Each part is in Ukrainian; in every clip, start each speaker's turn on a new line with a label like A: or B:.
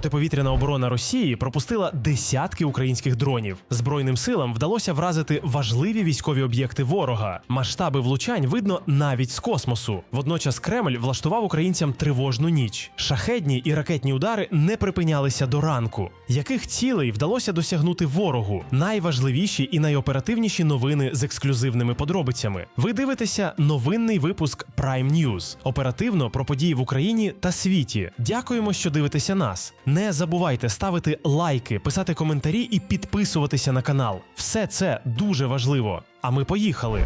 A: протиповітряна оборона Росії пропустила десятки українських дронів. Збройним силам вдалося вразити важливі військові об'єкти ворога. Масштаби влучань видно навіть з космосу. Водночас Кремль влаштував українцям тривожну ніч. Шахедні і ракетні удари не припинялися до ранку. Яких цілей вдалося досягнути ворогу? Найважливіші і найоперативніші новини з ексклюзивними подробицями. Ви дивитеся новинний випуск Prime News. Оперативно про події в Україні та світі. Дякуємо, що дивитеся нас. Не забувайте ставити лайки, писати коментарі і підписуватися на канал. Все це дуже важливо. А ми поїхали.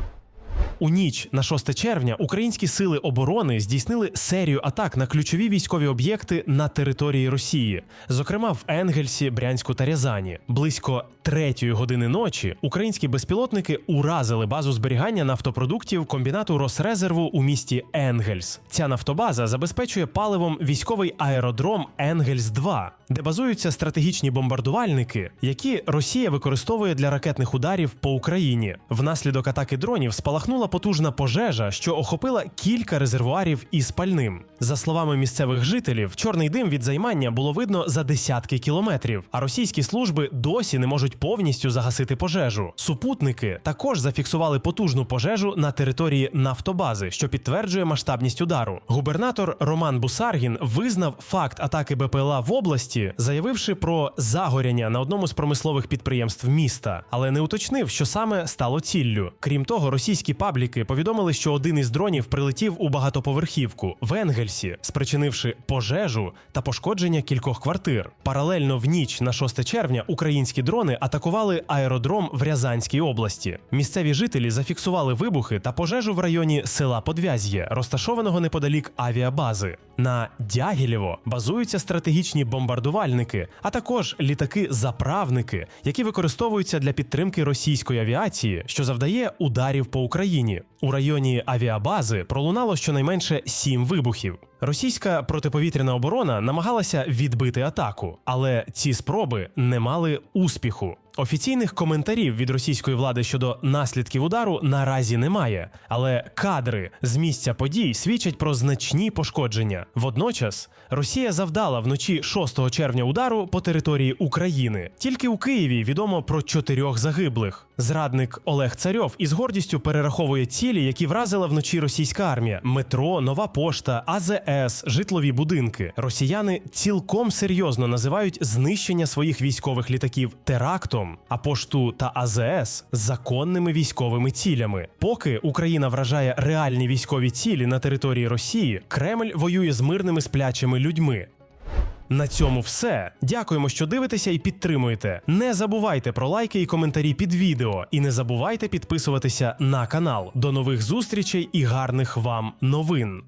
A: У ніч на 6 червня українські сили оборони здійснили серію атак на ключові військові об'єкти на території Росії, зокрема в Енгельсі, Брянську та Рязані. Близько третьої години ночі українські безпілотники уразили базу зберігання нафтопродуктів комбінату Росрезерву у місті Енгельс. Ця нафтобаза забезпечує паливом військовий аеродром Енгельс 2 де базуються стратегічні бомбардувальники, які Росія використовує для ракетних ударів по Україні. Внаслідок атаки дронів спалахнула потужна пожежа, що охопила кілька резервуарів із пальним. За словами місцевих жителів, чорний дим від займання було видно за десятки кілометрів, а російські служби досі не можуть повністю загасити пожежу. Супутники також зафіксували потужну пожежу на території нафтобази, що підтверджує масштабність удару. Губернатор Роман Бусаргін визнав факт атаки БПЛА в області, заявивши про загоряння на одному з промислових підприємств міста, але не уточнив, що саме стало ціллю. Крім того, російські пабліки повідомили, що один із дронів прилетів у багатоповерхівку в Енгельсі, спричинивши пожежу та пошкодження кількох квартир. Паралельно в ніч на 6 червня українські дрони атакували аеродром в Рязанській області. Місцеві жителі зафіксували вибухи та пожежу в районі села Подвяз'є, розташованого неподалік авіабази. На Дягілєво базуються стратегічні бомбардувальники, а також літаки-заправники, які використовуються для підтримки російської авіації, що завдає ударів по Україні. У районі авіабази пролунало щонайменше сім вибухів. Російська протиповітряна оборона намагалася відбити атаку, але ці спроби не мали успіху. Офіційних коментарів від російської влади щодо наслідків удару наразі немає, але кадри з місця подій свідчать про значні пошкодження. Водночас Росія завдала вночі 6 червня удару по території України. Тільки у Києві відомо про чотирьох загиблих. Зрадник Олег Царьов із гордістю перераховує цілі, які вразила вночі російська армія: метро, нова пошта, АЗС, житлові будинки. Росіяни цілком серйозно називають знищення своїх військових літаків терактом, а пошту та АЗС законними військовими цілями. Поки Україна вражає реальні військові цілі на території Росії, Кремль воює з мирними сплячими людьми. На цьому все. Дякуємо, що дивитеся і підтримуєте. Не забувайте про лайки і коментарі під відео. І не забувайте підписуватися на канал. До нових зустрічей і гарних вам новин.